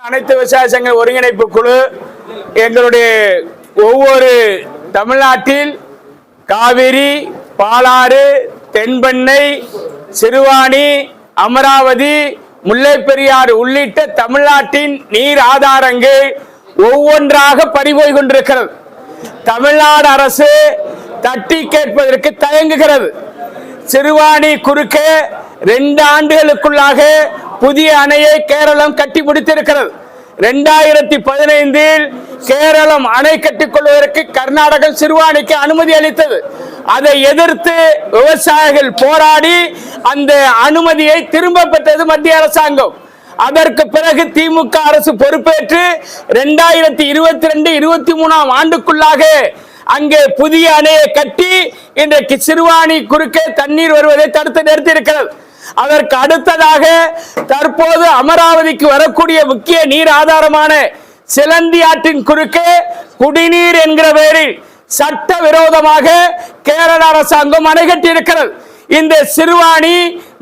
அனைத்து விவசாய சங்க ஒருங்கிணைப்பு குழு எங்களுடைய ஒவ்வொரு தமிழ்நாட்டில் காவிரி பாலாறு தென்பெண்ணை சிறுவாணி அமராவதி முல்லைப்பெரியாறு உள்ளிட்ட தமிழ்நாட்டின் நீர் ஆதாரங்கள் ஒவ்வொன்றாக பறிபோய் கொண்டிருக்கிறது. தமிழ்நாடு அரசு தட்டி கேட்பதற்கு தயங்குகிறது. சிறுவாணி குறுக்கே ரெண்டு ஆண்டுகளுக்குள்ளாக புதிய அணையை கேரளம் கட்டி முடித்திருக்கிறது. ரெண்டாயிரத்தி பதினைந்தில் கேரளம் அணை கட்டிக் கொள்வதற்கு கர்நாடகம் சிறுவாணிக்கு அனுமதி அளித்தது. அதை எதிர்த்து விவசாயிகள் போராடி அந்த அனுமதியை திரும்ப பெற்றது மத்திய அரசாங்கம். அதற்கு பிறகு திமுக அரசு பொறுப்பேற்று ரெண்டாயிரத்தி இருபத்தி ரெண்டு இருபத்தி மூணாம் ஆண்டுக்குள்ளாக அங்கே புதிய அணையை கட்டி இன்றைக்கு சிறுவாணி குறுக்கே தண்ணீர் வருவதை தடுத்து நிறுத்தி இருக்கிறது அதற்கு அடுத்ததாக தற்போது அமராவதிக்கு வரக்கூடிய முக்கிய நீர் ஆதாரமான சிலந்தி ஆற்றின் குறுக்கே குடிநீர் என்கிற பெயரில் சட்ட விரோதமாக கேரள அரசாங்கம் அணை கட்டி இருக்கிறது இந்த சிறுவாணி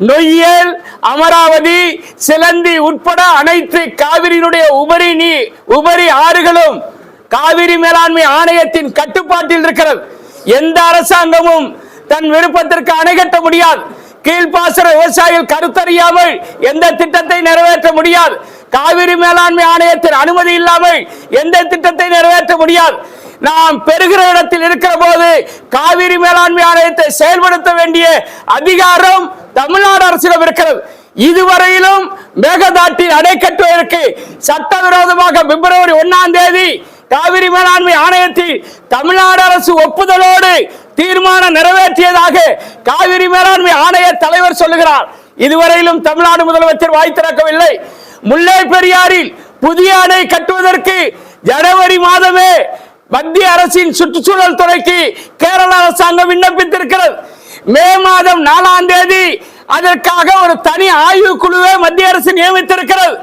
நொய்யல் அமராவதி சிலந்தி உட்பட அனைத்து காவிரியினுடைய உபரி நீ உபரி ஆறுகளும் காவிரி மேலாண்மை ஆணையத்தின் கட்டுப்பாட்டில் இருக்கிறது. எந்த அரசாங்கமும் தன் விருப்பத்திற்கு அணை கட்ட முடியாது. கீழ்ப்பாசன விவசாயிகள் கருத்தறியாமல் எந்த திட்டத்தை நிறைவேற்ற முடியாது. காவிரி மேலாண்மை ஆணையத்தின் அனுமதி இல்லாமல் எந்த திட்டத்தை நிறைவேற்ற முடியாது. நாம் பெறுகிற இடத்தில் இருக்கிற போது காவிரி மேலாண்மை ஆணையத்தை செயல்படுத்த வேண்டிய அதிகாரம் தமிழ்நாடு அரசிடம் இருக்கிறது. இதுவரையிலும் மேகதாட்டில் அணை சட்டவிரோதமாக பிப்ரவரி ஒன்னாம் தேதி காவிரி மேலாண்மை ஆணையத்தில் தமிழ்நாடு அரசு ஒப்புதலோடு தீர்மானம் நிறைவேற்றியதாக காவிரி மேலாண்மை ஆணைய தலைவர் சொல்லுகிறார். இதுவரையிலும் தமிழ்நாடு முதலமைச்சர் வாய் திறக்கவில்லை. முல்லை பெரியாறில் புதிய அணை கட்டுவதற்கு ஜனவரி மாதமே மத்திய அரசின் சுற்றுச்சூழல் துறைக்கு கேரள அரசாங்கம் விண்ணப்பித்திருக்கிறது. மே மாதம் நாலாம் தேதி அதற்காக ஒரு தனி ஆய்வு குழுவை மத்திய அரசு நியமித்திருக்கிறது.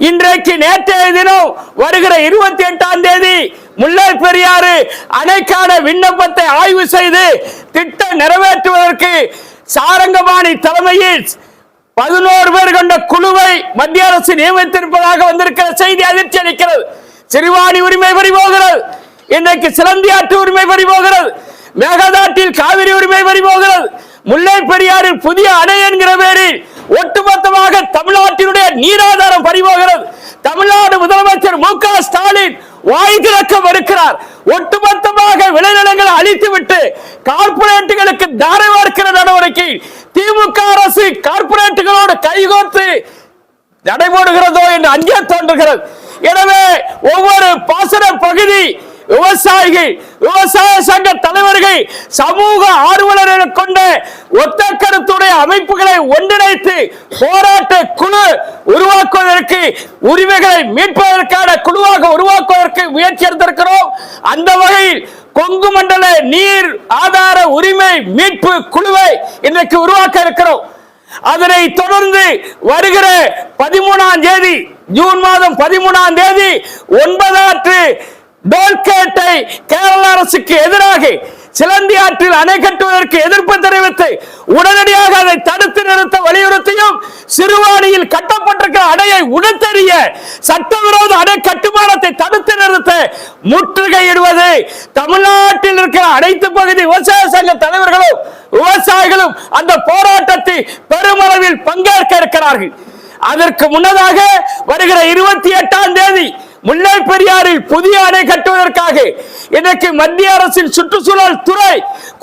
இன்றைக்கு நேற்றைய தினம் வருகிற இருபத்தி எட்டாம் தேதி முல்லை பெரியாறு அணைக்கான விண்ணப்பத்தை ஆய்வு செய்து திட்டம் நிறைவேற்றுவதற்கு சாரங்கபாணி தலைமையில் பதினோரு பேர் கொண்ட குழுவை மத்திய அரசு நியமித்திருப்பதாக வந்திருக்கிற செய்தி அதிர்ச்சி அளிக்கிறது. சிறுவாணி உரிமை பறிபோகிறது இன்றைக்கு சிலந்தியாற்று உரிமை பறிபோகிறது மேகதாட்டில் காவிரி உரிமை பறிபோகிறது முல்லை பெரியாறில் புதிய அணை என்கிற பேரில் கார்ப்பரேட்டுகளுக்கு தாரை வார்க்கிற நடவடிக்கை திமுக அரசு கார்ப்பரேட்டுகளோடு கைகோர்த்து நடைபோடுகிறதோ என்று அங்கே தோன்றுகிறது. எனவே ஒவ்வொரு பாசன பகுதி விவசாயிகள் விவசாய சங்க தலைவர்கள் சமூக ஆர்வலர்களை கொண்ட ஒத்த கருத்துடைய அமைப்புகளை ஒன்றிணைத்து போராட்ட குழு உருவாக்குவதற்கு உரிமைகளை மீட்பதற்கான குழுவாக உருவாக்குவதற்கு முயற்சி எடுத்திருக்கிறோம். அந்த வகையில் கொங்கு மண்டல நீர் ஆதார உரிமை மீட்பு குழுவை இன்றைக்கு உருவாக்க இருக்கிறோம். அதனை தொடர்ந்து வருகிற பதிமூணாம் தேதி ஜூன் மாதம் பதிமூணாம் தேதி ஒன்பதாற்று டோல்கேட்டை கேரள அரசுக்கு எதிராக சிலந்தி ஆற்றில் அணை கட்டுவதற்கு எதிர்ப்பு தெரிவித்து உடனடியாக அதை தடுத்து நிறுத்த வலியுறுத்தியும் சிறுவாணியில் கட்டப்பட்ட அணையை உடத்தெறிய சட்டவிரோத அணை கட்டுமானத்தை தடுத்து நிறுத்த முற்றுகையிடுவது தமிழ்நாட்டில் இருக்கிற அனைத்து பகுதி விவசாய சங்க தலைவர்களும் விவசாயிகளும் அந்த போராட்டத்தில் பெருமளவில் பங்கேற்க இருக்கிறார்கள். அதற்கு முன்னதாக வருகிற இருபத்தி எட்டாம் தேதி முல்லை பெரியாரில் புதிய அணை கட்டுவதற்காக இன்றைக்கு மத்திய அரசின் சுற்றுச்சூழல் துறை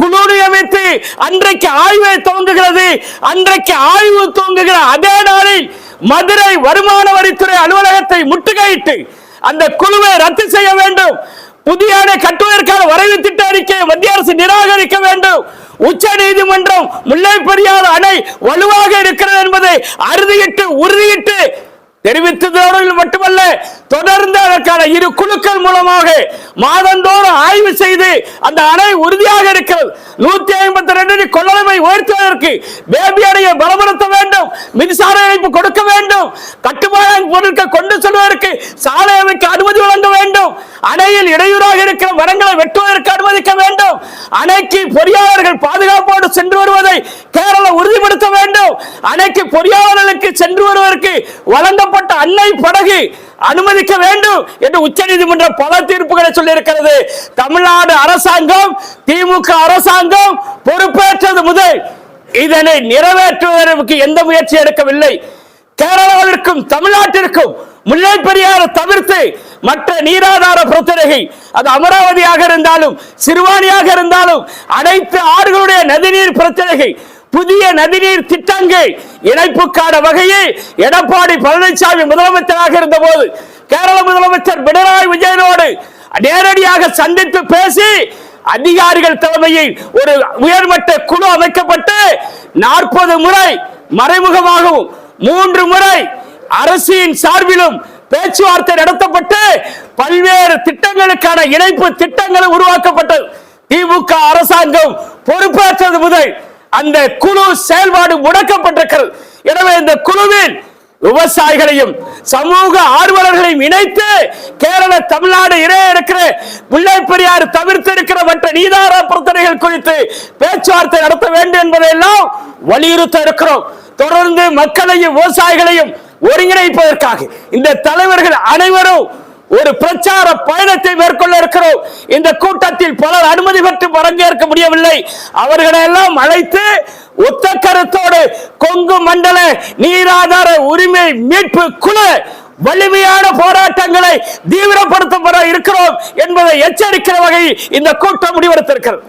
குழு நியமித்து அன்றைக்கு ஆய்வை துவங்குகிறது. அன்றைக்கு ஆய்வு துவங்குகிற அதே நாளில் மதுரை வருமான வரித்துறை அலுவலகத்தை முற்றுகையிட்டு அந்த குழுவை ரத்து செய்ய வேண்டும். புதிய அணை கட்டுவதற்கான வரைவு திட்ட அறிக்கையை மத்திய அரசு நிராகரிக்க வேண்டும். உச்ச நீதிமன்றம் முல்லை பெரியார் அணை வலுவாக இருக்கிறது என்பதை அறுதியிட்டு உறுதியிட்டு தெரிவித்ததோடு மட்டுமல்ல தொடர்ந்து அதற்கான இரு குழுக்கள் மூலமாக மாதந்தோறும் ஆய்வு செய்து அந்த அணை உறுதியாக இருக்கிறது. நூத்தி ஐம்பத்தி ரெண்டு கொள்ளளவை உயர்த்துவதற்கு பேபி அணையை பலப்படுத்த வேண்டும் மின்சார இணைப்பு கொடுக்க வேண்டும் கட்டுமான பொருட்கள் கொண்டு செல்வதற்கு சாலை அமைக்க அனுமதி அணையில் இடையூறாக இருக்கிற மரங்களை வெட்டுவதற்கு அனுமதிக்க வேண்டும். அணைக்கு பொறியாளர்கள் பாதுகாப்போடு சென்று வருவதை கேரளா உறுதிப்படுத்த வேண்டும். அணைக்கு பொறியாளர்களுக்கு சென்று வருவதற்கு வழங்கப்பட்ட அன்னை படகு அனுமதிக்க வேண்டும் என்று உச்சநீதிமன்றம் பல தீர்ப்புகளை சொல்லியிருக்கிறது. தமிழ்நாடு அரசாங்கம் திமுக அரசாங்கம் பொறுப்பேற்றது முதல் இதனை நிறைவேற்றுவதற்கு எந்த முயற்சி எடுக்கவில்லை. கேரளாவிற்கும் தமிழ்நாட்டிற்கும் முல்லை பெரியாரை தவிர்த்து மற்ற நீராதார பிரச்சனைகள் அது அமராவதியாக இருந்தாலும் சிறுவாணியாக இருந்தாலும் அனைத்து ஆறுகளுடைய நதிநீர் பிரச்சனைகள் புதிய நதிநீர் திட்டங்கள் இணைப்புக்கான வகையில் எடப்பாடி பழனிசாமி முதலமைச்சராக இருந்த போது கேரள முதலமைச்சர் பினராயி விஜயனோடு நேரடியாக சந்தித்து பேசி அதிகாரிகள் தலைமையில் ஒரு உயர்மட்ட குழு அமைக்கப்பட்டு நாற்பது முறை மறைமுகமாகவும் மூன்று முறை அரசின் சார்பிலும் பேச்சுவார்த்தை நடத்தப்பட்டு பல்வேறு திட்டங்களுக்கான இணைப்பு திட்டங்கள் உருவாக்கப்பட்டது. திமுக அரசாங்கம் பொறுப்பேற்றது முதல் அந்த குழு செயல்பாடு முடக்கப்பட்டிருக்கிறது. எனவே இந்த குழுவில் விவசாயிகளையும் சமூக ஆர்வலர்களையும் இணைத்து கேரள தமிழ்நாடு இடையே இருக்கிற முல்லை பெரியார் தவிர்த்து இருக்கிற மற்ற நீதார பிரச்சனைகள் குறித்து பேச்சுவார்த்தை நடத்த வேண்டும் என்பதையெல்லாம் வலியுறுத்த இருக்கிறோம். தொடர்ந்து மக்களையும் விவசாயிகளையும் ஒருங்கிணைப்பதற்காக இந்த தலைவர்கள் அனைவரும் ஒரு பிரச்சார பயணத்தை மேற்கொள்ள இருக்கிறோம். இந்த கூட்டத்தில் பலர் அனுமதி பெற்று பங்கேற்க முடியவில்லை. அவர்களை எல்லாம் அழைத்து ஒத்த கருத்தோடு கொங்கு மண்டல நீராதார உரிமை மீட்பு குழு வலிமையான போராட்டங்களை தீவிரப்படுத்தப்பட இருக்கிறோம் என்பதை எச்சரிக்கிற வகையில் இந்த கூட்டம் முடிவெடுத்திருக்கிறது.